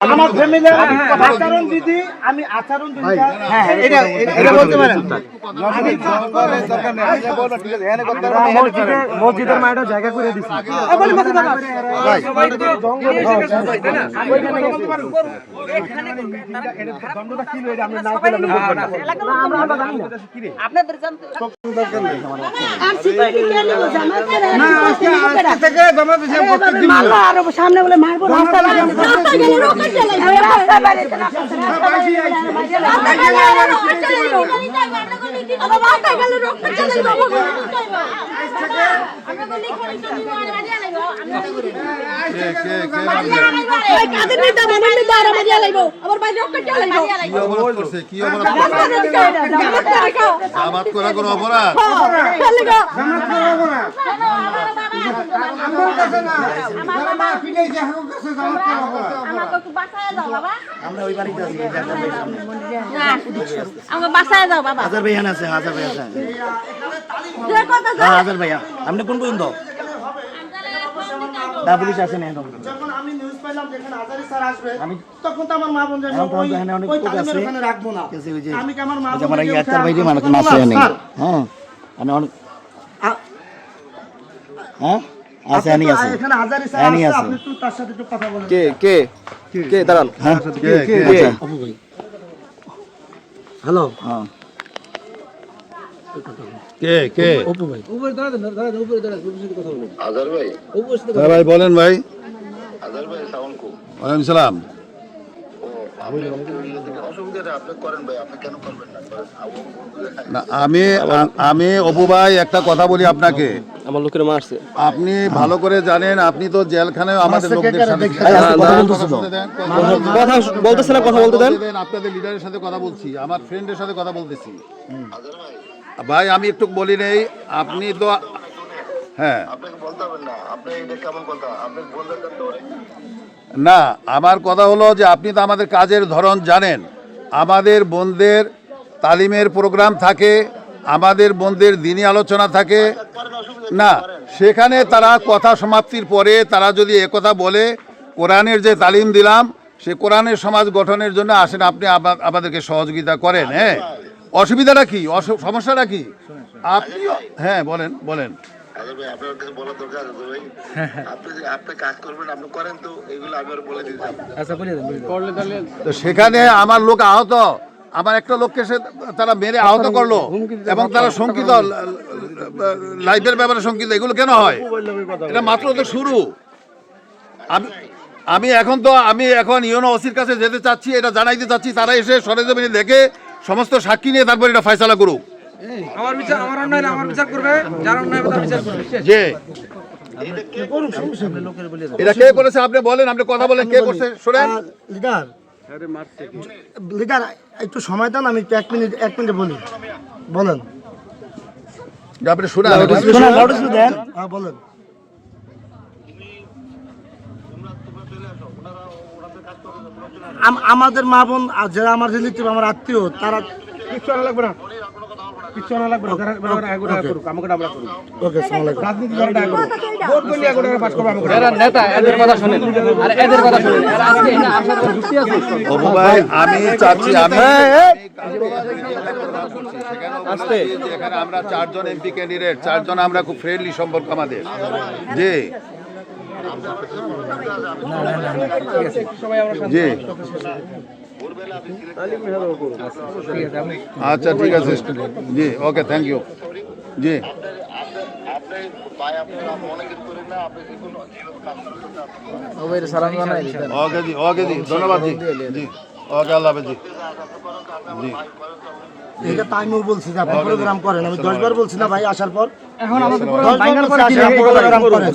আমার ফ্যামিলি আচরণ বিধি আমি আচরণ বিধিটা হ্যাঁ এটা এটা বলতে পারেন মসজিদের মায়েরা জায়গা করে দিছি সামনে বলে মারবো রাস্তা রাস্তা গেলে রোকা চালাই আমার আমাকে দাও বাবা। হাজার ভাইয়া আছে হাজার ভাইয়া আছে যে কথা হ্যাঁ হাজার ভাইয়া। আপনি কোন পর্যন্ত? না পুলিশ আছে না এখন। যখন আমি নিউজ পাইলাম যেখানে হাজারি স্যার আসবে তখন তো আমার মা বোন জানলো ওই অনেক ওই লোক তালিমের আছে। ওখানে রাখব না। আমি কি আমার মা আমার ভাইরে মানে হ্যাঁ। আমি অনেক হ্যাঁ? আছে আনি আছে। এখানে হাজারি স্যার আছে। আপনি একটু তার সাথে একটু কথা বলেন। কে কে? কে? দাঁড়ান। হ্যাঁ? কে কে আচ্ছা। ভাই হ্যালো। হ্যাঁ। কে কে? অপু ভাই হ্যাঁ ভাই বলেন। ভাই। ওয়ালাইকুম সালাম। না আমি আমি অপু ভাই একটা কথা বলি আপনাকে। আমার লোকের মারছে। আপনি ভালো করে জানেন আপনি তো জেলখানায় আমাদের লোকদের সাথে কথা বলতেছো কথা না কথা বলতে দেন আপনাদের লিডারের সাথে কথা বলছি আমার ফ্রেন্ডের সাথে কথা বলতেছি। ভাই আমি একটু বলি নেই আপনি তো হ্যাঁ। না আমার কথা হলো যে আপনি তো আমাদের কাজের ধরন জানেন। আমাদের বোনদের তালিমের প্রোগ্রাম থাকে, আমাদের বোনদের দিনই আলোচনা থাকে। না, সেখানে তারা কথা সমাপ্তির পরে তারা যদি একথা বলে, কোরআনের যে তালিম দিলাম, সে কোরআনের সমাজ গঠনের জন্য আসেন, আপনি আমাদেরকে সহযোগিতা করেন হ্যাঁ? অসুবিধাটা কি? সমস্যাটা কি? আপনি হ্যাঁ বলেন বলেন। ভাই আপনার কাছে বলার দরকার আছে ভাই? আপনি আপনি কাজ করবেন আপনি করেন তো এগুলো আমি আর বলে দিচ্ছি তো সেখানে আমার লোক আহত। আমার একটা লোককে সে তারা মেরে আহত করল। এবং তারা শঙ্কিত। লাইফের ব্যাপারে শঙ্কিত। এগুলো কেন হয়? এটা মাত্র তো শুরু। আমি আমি এখন তো আমি এখন ইউনো ওসির কাছে যেতে চাচ্ছি এটা জানাইতে চাচ্ছি। তারা এসে সরেজমিনে দেখে সমস্ত সাক্ষী নিয়ে তারপর এটা ফয়সালা করুক। আমার বিচার আমার অন্যায় না, আমার বিচার করবে। যার অন্যায় হবে তার বিচার করবে। যে এটা কে করেছে? আপনি বলেন আপনি কথা বলেন কে করছে? শোনেন। লিডার। লিডার একটু সময় দেন আমি এক মিনিট এক মিনিটে বলি। বলেন। আপনি শুনে দেন। হ্যাঁ বলেন। আম- আমাদের মা বোন আর যারা আমার রিলেটিভ আমার আত্মীয় তারা আনা লাগবে না। কিচ্ছু আনা লাগবে না যারা যারা আগে টাকা করুক আমাকে আমরা করুক। ওকে রাজনীতি যারা ভোট করলে আগে পাস করবে আমাকে নেতা এদের কথা শুনেন। আর এদের কথা শুনেন। আজকে এখানে আসার যুক্তি আছে? অপু ভাই আমি চাচ্ছি আমি আস্তে। এখানে আমরা চারজন এমপি ক্যান্ডিডেট চারজন আমরা খুব ফ্রেন্ডলি সম্পর্ক আমাদের। জি। জি। আচ্ছা ঠিক আছে। জি ওকে থ্যাংক ইউ জি। ওকে জি ওকে জি ধন্যবাদ জি জি। ওকে আল্লাহ হাফেজ জি। জি। এটা টাইমও বলছি যে আপনি প্রোগ্রাম করেন। আমি বার বলছি না ভাই আসার পর। এখন আমাদের প্রোগ্রাম করেন।